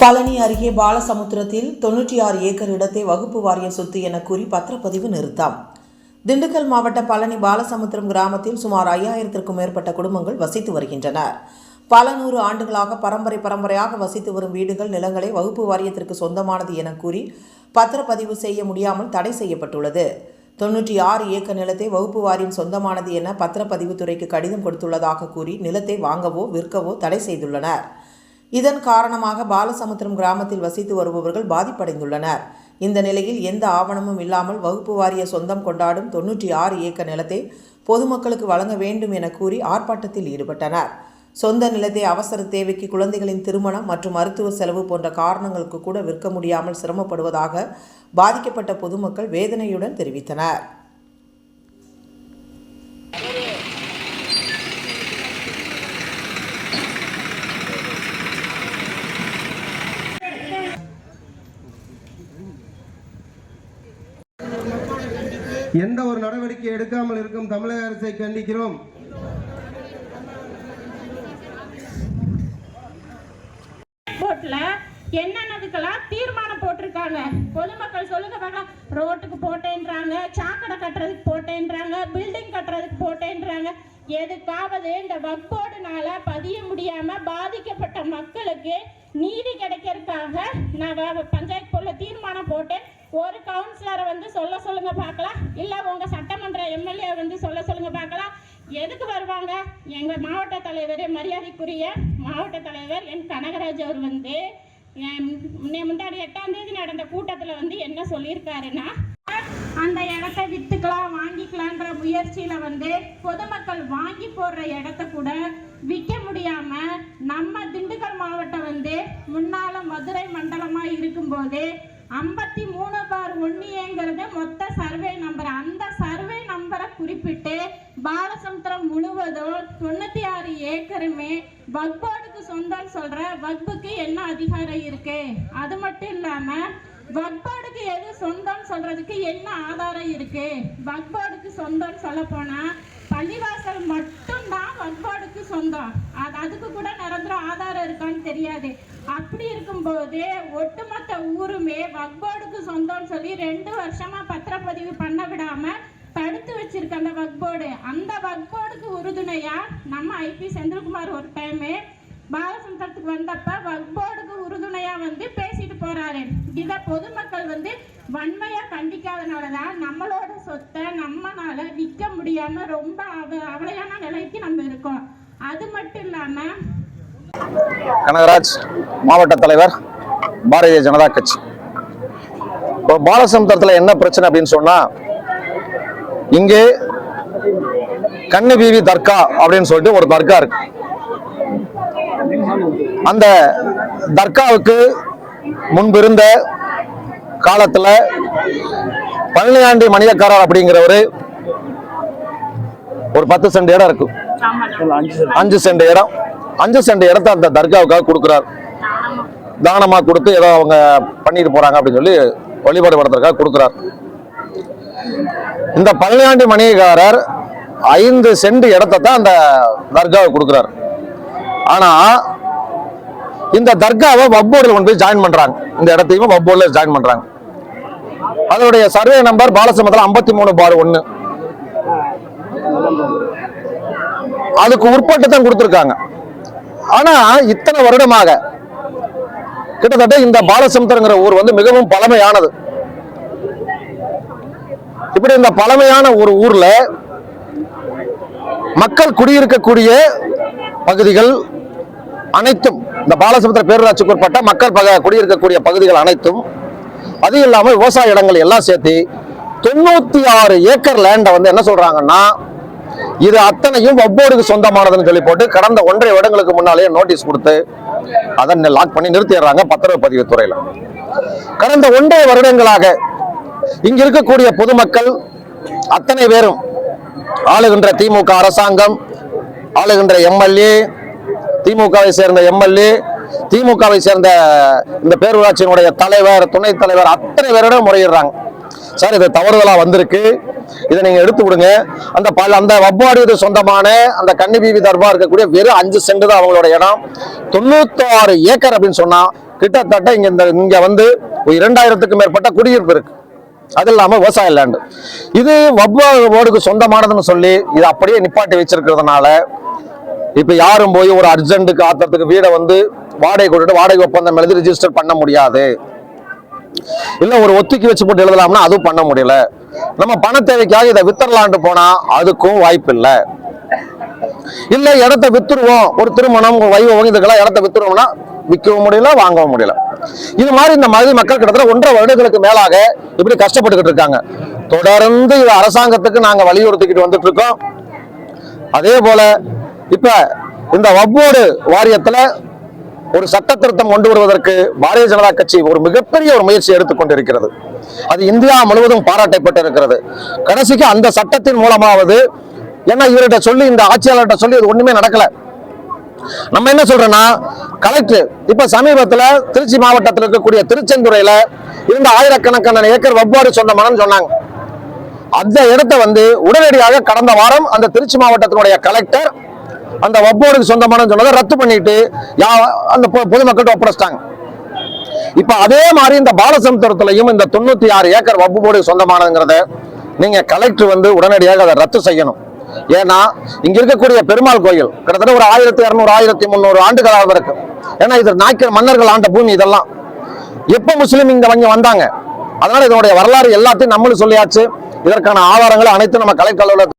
பழனி அருகே பாலசமுத்திரத்தில் தொன்னூற்றி ஆறு ஏக்கர் இடத்தை வகுப்பு வாரியம் சொத்து என கூறி பத்திரப்பதிவு நிறுத்தம். திண்டுக்கல் மாவட்ட பழனி பாலசமுத்திரம் கிராமத்தில் சுமார் ஐயாயிரத்திற்கும் மேற்பட்ட குடும்பங்கள் வசித்து வருகின்றனர். பல நூறு ஆண்டுகளாக பரம்பரை பரம்பரையாக வசித்து வரும் வீடுகள் நிலங்களை வகுப்பு வாரியத்திற்கு சொந்தமானது என கூறி பத்திரப்பதிவு செய்ய முடியாமல் தடை செய்யப்பட்டுள்ளது. தொன்னூற்றி ஆறு ஏக்கர் நிலத்தை வகுப்பு வாரியம் சொந்தமானது என பத்திரப்பதிவுத்துறைக்கு கடிதம் கொடுத்துள்ளதாக கூறி நிலத்தை வாங்கவோ விற்கவோ தடை செய்துள்ளனர். இதன் காரணமாக பாலசமுத்திரம் கிராமத்தில் வசித்து வருபவர்கள் பாதிப்படைந்துள்ளனர். இந்த நிலையில் எந்த ஆவணமும் இல்லாமல் வகுப்பு வாரிய சொந்தம் கொண்டாடும் தொன்னூற்றி ஆறு ஏக்கர் நிலத்தை பொதுமக்களுக்கு வழங்க வேண்டும் என கூறி ஆர்ப்பாட்டத்தில் ஈடுபட்டனர். சொந்த நிலத்தை அவசர தேவைக்கு குழந்தைகளின் திருமணம் மற்றும் மருத்துவ செலவு போன்ற காரணங்களுக்கு கூட விற்க முடியாமல் சிரமப்படுவதாக பாதிக்கப்பட்ட பொதுமக்கள் வேதனையுடன் தெரிவித்தனர். எந்த ஒரு நடவடிக்கை எடுக்காமல் இருக்கும் தமிழக அரசை கண்டிக்கிறோம். என்னென்னதுக்கெல்லாம் தீர்மானம் போட்டிருக்காங்க? பொதுமக்கள் சொல்லுங்க பார்க்கலாம் ரோட்டுக்கு போட்டேன்றாங்க சாக்கடை கட்டுறதுக்கு போட்டேன்றாங்க பில்டிங் கட்டுறதுக்கு போட்டேன்றாங்க. எதுக்காவது இந்த வக்போர்டுனால பதிய முடியாம பாதிக்கப்பட்ட மக்களுக்கு நீதி கிடைக்கிறதுக்காக நான் பஞ்சாயத்து போல தீர்மானம் போட்டேன். ஒரு கவுன்சிலரை வந்து சொல்ல சொல்லுங்க பார்க்கலாம். இல்லை உங்க சட்டமன்ற எம்எல்ஏ வந்து சொல்ல சொல்லுங்க பார்க்கலாம். எதுக்கு வருவாங்க? எங்க மாவட்ட தலைவர் மரியாதைக்குரிய மாவட்ட தலைவர் என் கனகராஜ் அவர் வந்து முன்னாடி எட்டாம் தேதி நடந்த கூட்டத்துல வந்து என்ன சொல்லியிருக்காருன்னா அந்த இடத்த வித்துக்கலாம் வாங்கிக்கலான்ற முயற்சியில வந்து பொதுமக்கள் வாங்கி போடுற இடத்த கூட விற்க முடியாம நம்ம திண்டுக்கல் மாவட்டம் வந்து முன்னால மதுரை மண்டலமா இருக்கும்போது ஐம்பத்தி மூணு பார் ஒன்னியங்கிறது மொத்த சர்வே நம்பர். அந்த சர்வே நம்பரை குறிப்பிட்டு பாலசமுத்திரம் முழுவதும் தொண்ணூத்தி ஆறு ஏக்கருமே வக்போர்டுக்கு சொந்தம் சொல்ற வக்புக்கு என்ன அதிகாரம் இருக்கு? அது மட்டும் இல்லாம வக்போர்டுக்கு எது சொந்தம் சொல்றதுக்கு என்ன ஆதாரம் இருக்கு? வக்போர்டுக்கு சொந்தம் சொல்ல போனா பள்ளிவாசல் மட்டும்தான் வக்போர்டுக்கு சொந்தம். அது அதுக்கு கூட நிரந்தர ஆதாரம் இருக்கான்னு தெரியாது. அப்படி இருக்கும்போது ஒட்டுமொத்த ஊருமே வக்போர்டுக்கு சொந்தம்னு சொல்லி ரெண்டு வருஷமா பத்திரப்பதிவு பண்ண விடாம தடுத்து வச்சிருக்க அந்த வக்போர்டு. அந்த வக்போர்டுக்கு உறுதுணையா நம்ம ஐபி செந்தில்குமார் ஒரு டைமு பாலசமுத்திரத்துக்கு வந்தப்ப வக்போர்டுக்கு உறுதுணையா வந்து பேசிட்டு போறாரு. இத பொதுமக்கள் வந்து வன்மையா கண்டிக்காதனாலதான் நம்மளோட சொத்தை நம்மனால விற்க முடியாம ரொம்ப அவ அவலையான நிலைக்கு நம்ம இருக்கோம். அது மட்டும் இல்லாம கனகராஜ் மாவட்ட தலைவர் பாரதிய ஜனதா கட்சி. இப்போ பாலசமுத்திரத்தில் என்ன பிரச்சனை அப்படின்னு சொன்னா இங்கே கண்ணு பீவி தர்கா அப்படின்னு சொல்லிட்டு ஒரு தர்கா இருக்கு. அந்த தர்காவுக்கு முன்பு இருந்த காலத்துல பழனியாண்டி மணியக்காரர் அப்படிங்கிறவரு ஒரு பத்து சென்ட் இடம் இருக்கு. அஞ்சு சென்ட் இடம். அஞ்சு சென்ட் இடத்த அந்த தர்காவுக்காக கொடுக்குறாரு. தானமாக கொடுத்து ஏதோ அவங்க பண்ணிட்டு போறாங்க அப்படின்னு சொல்லி வழிபாடு படத்திற்காக கொடுக்குறார். இந்த பழனியாண்டி மணிகாரர் ஐந்து சென்ட் இடத்தை தான் அந்த தர்காவை கொடுக்குறாரு. ஆனா இந்த தர்காவை வப்போர்டில் கொண்டு போய் ஜாயின் பண்றாங்க. இந்த இடத்தையும் வப்போர்டில் ஜாயின் பண்றாங்க. அதனுடைய சர்வே நம்பர் பாலசமத்தில் ஐம்பத்தி மூணு பார் ஒன்று அதுக்கு உட்பட்டு தான் கொடுத்துருக்காங்க. ஆனா இத்தனை வருடமாக கிட்டத்தட்ட இந்த பாலசமுத்திரங்கிற ஊர் வந்து மிகவும் பழமையானது. இப்படி இந்த பழமையான ஒரு ஊர்ல மக்கள் குடியிருக்கக்கூடிய பகுதிகள் அனைத்தும் இந்த பாலசமுத்திர பேரூராட்சிக்கு உட்பட்ட மக்கள் பக குடியிருக்கக்கூடிய பகுதிகள் அனைத்தும் அது இல்லாமல் விவசாய இடங்கள் எல்லாம் சேர்த்து தொண்ணூத்தி ஆறு ஏக்கர் லேண்டை வந்து என்ன சொல்றாங்கன்னா இது அத்தனையும் ஒவ்வொருக்கு சொந்தமானதுன்னு சொல்லி போட்டு கடந்த ஒன்றரை வருடங்களுக்கு முன்னாலேயே நோட்டீஸ் கொடுத்து அதை லாக் பண்ணி நிறுத்திடுறாங்க பத்திரப்பதிவு துறையில. கடந்த ஒன்றரை வருடங்களாக இங்க இருக்கக்கூடிய பொதுமக்கள் அத்தனை பேரும் ஆளுகின்ற திமுக அரசாங்கம் ஆளுகின்ற எம்எல்ஏ திமுகவை சேர்ந்த எம்எல்ஏ திமுகவை சேர்ந்த இந்த பேரூராட்சியினுடைய தலைவர் துணைத் தலைவர் அத்தனை பேரிடம் முறையிடுறாங்க. சார் இது தவறுதலா வந்திருக்கு. இதை நீங்க எடுத்து விடுங்க அந்த பல அந்த வப்பாடு சொந்தமான அந்த கன்னி பீவி தர்பா இருக்கக்கூடிய வெறும் அஞ்சு சென்ட் தான் அவங்களோட இடம். தொண்ணூத்தாறு ஏக்கர் அப்படின்னு சொன்னா கிட்டத்தட்ட இங்க இந்த இங்க வந்து ஒரு மேற்பட்ட குடியிருப்பு இருக்கு. அது இல்லாம விவசாய லேண்டு இது வவ்வாடுக்கு சொந்தமானதுன்னு சொல்லி இது அப்படியே நிப்பாட்டி வச்சிருக்கிறதுனால இப்ப யாரும் போய் ஒரு அர்ஜென்ட்டுக்கு ஆத்திரத்துக்கு வீடை வந்து வாடகை கொடுத்துட்டு வாடகை ஒப்பந்தம் எழுதி ரிஜிஸ்டர் பண்ண முடியாது. இல்ல ஒரு ஒத்திக்கி வச்சு போட்டு எழுதலாம்னா அதுவும் பண்ண முடியல. நம்ம பண தேவைக்காக இதை வித்தரலான்ட்டு போனா அதுக்கும் வாய்ப்பு இல்லை. இல்ல இடத்த வித்துருவோம் ஒரு திருமணம் ஒரு வைபவம் இதுக்கெல்லாம் இடத்த வித்துருவோம்னா விற்கவும் முடியல வாங்கவும் முடியல. இது மாதிரி இந்த மாதிரி மக்கள் கிட்டத்தட்ட ஒன்றரை வருடங்களுக்கு மேலாக இப்படி கஷ்டப்பட்டுக்கிட்டு இருக்காங்க. தொடர்ந்து இது அரசாங்கத்துக்கு நாங்க வலியுறுத்திக்கிட்டு வந்துட்டு இருக்கோம். அதே போல இப்ப இந்த வப்போடு வாரியத்துல ஒரு சட்ட திருத்தம் கொண்டு வருவதற்கு பாரதிய ஜனதா கட்சி ஒரு மிகப்பெரிய ஒரு முயற்சி எடுத்துக்கொண்டிருக்கிறது அது இந்தியா முழுவதும் பாராட்டப்பட்டிருக்கிறது. கடைசிக்கு அந்த சட்டத்தின் மூலமாவது ஏன்னா இவர்கிட்ட சொல்லி இந்த ஆட்சியாளர்கிட்ட சொல்லி அது ஒண்ணுமே நடக்கல. நம்ம என்ன சொல்றோம்னா கலெக்டர் இப்ப சமீபத்துல திருச்சி மாவட்டத்தில் இருக்கக்கூடிய திருச்செந்துறையில இருந்த ஆயிரக்கணக்கான ஏக்கர் வவ்வாறு சொந்தமானு சொன்னாங்க. அந்த இடத்தை வந்து உடனடியாக கடந்த வாரம் அந்த திருச்சி மாவட்டத்தினுடைய கலெக்டர் அந்த வப்போர்டுக்கு சொந்தமானன்னு சொன்னதை ரத்து பண்ணிட்டு யா- அந்த பொ- பொதுமக்கள்கிட்ட ஒப்படைச்சிட்டாங்க. இப்ப அதே மாதிரி இந்த பாலசமுத்திரத்திலையும் இந்த தொண்ணூத்தி ஆறு ஏக்கர் வப்பு போர்டு சொந்தமானதுங்கிறத நீங்க கலெக்டர் வந்து உடனடியாக அதை ரத்து செய்யணும். ஏன்னா இங்க இருக்கக்கூடிய பெருமாள் கோயில் கிட்டத்தட்ட ஒரு ஆயிரத்தி இருநூறு ஆயிரத்தி முந்நூறு ஆண்டுகளாக இருக்கு. ஏன்னா இது நாய்க்கர் மன்னர்கள் ஆண்ட பூமி இதெல்லாம். எப்ப முஸ்லீம் இங்க வங்கி வந்தாங்க? அதனால இதனுடைய வரலாறு எல்லாத்தையும் நம்மளும் சொல்லியாச்சு. இதற்கான ஆதாரங்கள் அனைத்தும் நம்ம கலைக்கல்லூரில்